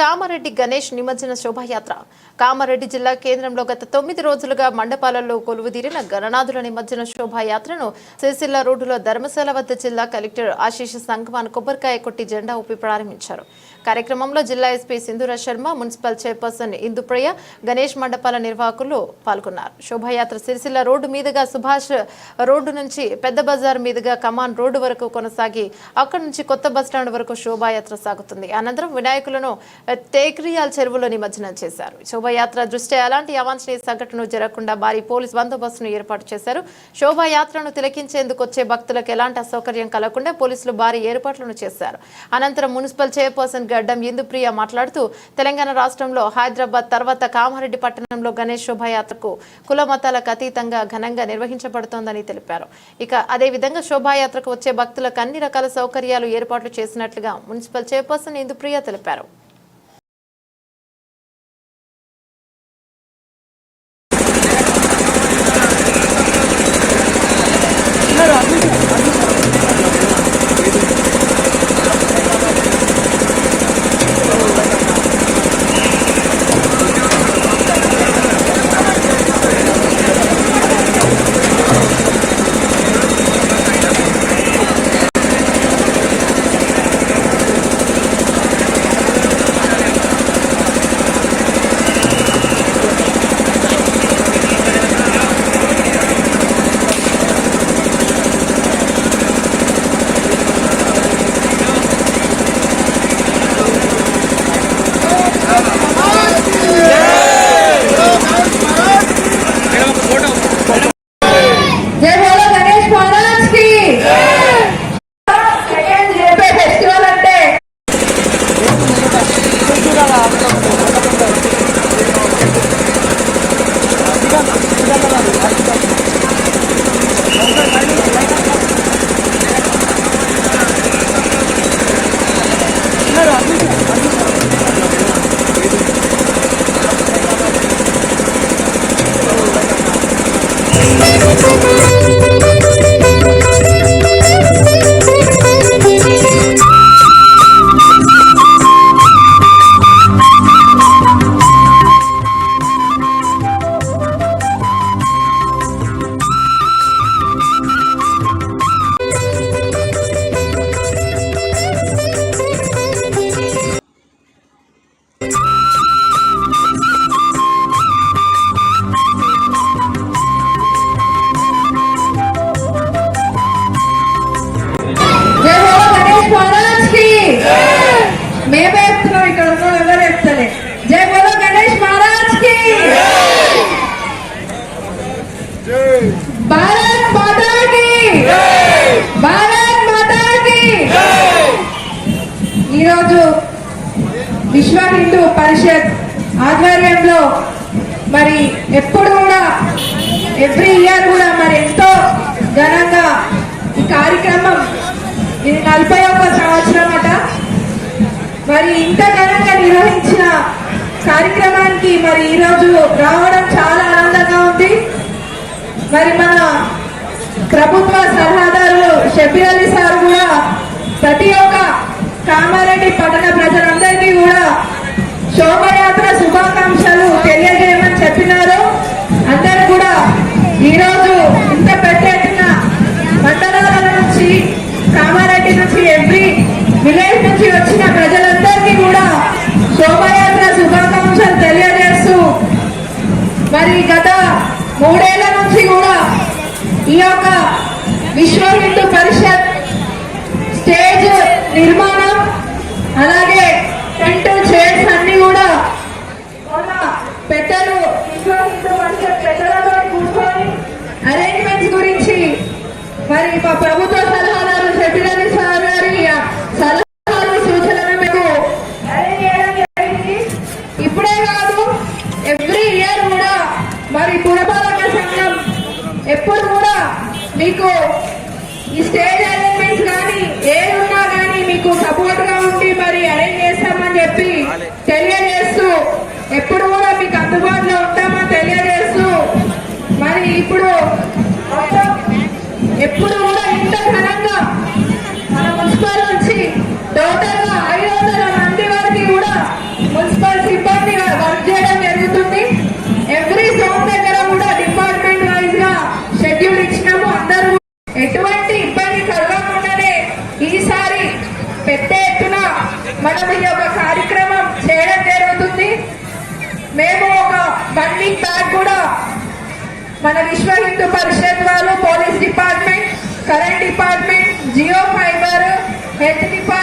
కామారెడ్డి గణేష్ నిమజ్జన శోభాయాత్ర. కామారెడ్డి జిల్లా కేంద్రంలో గత తొమ్మిది రోజులుగా మండపాలలో కొలువుదీరిన గణనాథుల నిమజ్జన శోభాయాత్రను సిరిసిల్ల రోడ్డులో ధర్మశాల వద్ద జిల్లా కలెక్టర్ ఆశీష్ సంగమాన్ కొబ్బరికాయ కొట్టి జెండా ఊపి ప్రారంభించారు. కార్యక్రమంలో జిల్లా SP Sindhura Sharma municipal chairperson Indupriya Ganesh మండపాల నిర్వాహకులు పాల్గొన్నారు. శోభాయాత్ర సిరిసిల్ల రోడ్డు మీదుగా సుభాష్ రోడ్డు నుంచి పెద్ద బజార్ మీదుగా కమాన్ రోడ్డు వరకు కొనసాగి అక్కడి నుంచి కొత్త బస్టాండ్ వరకు శోభాయాత్ర సాగుతుంది. అనంతరం వినాయకులను తేక్రియాల్ చెరువులో నిమజ్జనం చేశారు. శోభాయాత్ర దృష్ట్యా ఎలాంటి అవాంఛనీయ సంఘటనలు జరగకుండా భారీ పోలీస్ బందోబస్తును ఏర్పాటు చేశారు. శోభాయాత్రను తిలకించేందుకు వచ్చే భక్తులకు ఎలాంటి అసౌకర్యం కలగకుండా పోలీసులు భారీ ఏర్పాట్లను చేశారు. అనంతరం మున్సిపల్ చైర్పర్సన్ గడ్డం. ఇందుప్రియ మాట్లాడుతూ తెలంగాణ రాష్ట్రంలో హైదరాబాద్ తర్వాత కామారెడ్డి పట్టణంలో గణేష్ శోభాయాత్రకు కుల మతాలకు అతీతంగా ఘనంగా నిర్వహించబడుతోందని తెలిపారు. ఇక అదేవిధంగా శోభాయాత్రకు వచ్చే భక్తులకు అన్ని రకాల సౌకర్యాలు ఏర్పాట్లు చేసినట్లుగా మున్సిపల్ చైర్పర్సన్ ఇందుప్రియ తెలిపారు. విశ్వ హిందూ పరిషత్ ఆధ్వర్యంలో మరి ఎప్పుడు కూడా ఎవ్రీ ఇయర్ కూడా మరి ఎంతో ఘనంగా ఈ కార్యక్రమం ఇది నలభై ఒక్క సంవత్సరం అట. మరి ఇంత ఘనంగా నిర్వహించిన కార్యక్రమానికి మరి ఈరోజు రావడం చాలా ఆనందంగా ఉంది. మరి మన ప్రభుత్వ సలహాదారులు షబీర్ అలీ సార్ కూడా ప్రతి ఒక్క కామారెడ్డి పట్టణ ప్రజలను నుంచి ఎవ్రీ విలేజ్ నుంచి వచ్చిన ప్రజలందరికీ కూడా శోభయాత్ర శుభాకాంక్షలు తెలియజేస్తూ మరి గత మూడేళ్ళ నుంచి కూడా ఈ యొక్క విశ్వ హిందూ పరిషత్ స్టేజ్ నిర్మాణం అలాగే టెంట్ చైర్స్ అన్ని కూడా పెద్దలు విశ్వ హిందూ పరిషత్ పెద్దలతో కూర్చొని అరేంజ్మెంట్స్ గురించి మరి మా ప్రభుత్వం మరి పురపాలక సంఘం ఎప్పుడు కూడా మీకు ఈ స్టేజ్ అరేంజ్మెంట్స్ కానీ ఏమున్నా కానీ మీకు సపోర్ట్గా ఉండి మరి అరేంజ్ చేస్తామని చెప్పి ప్యాక్ కూడా మన విశ్వ హిందూ పరిషత్ వాళ్ళు police department current department Jio fibre health department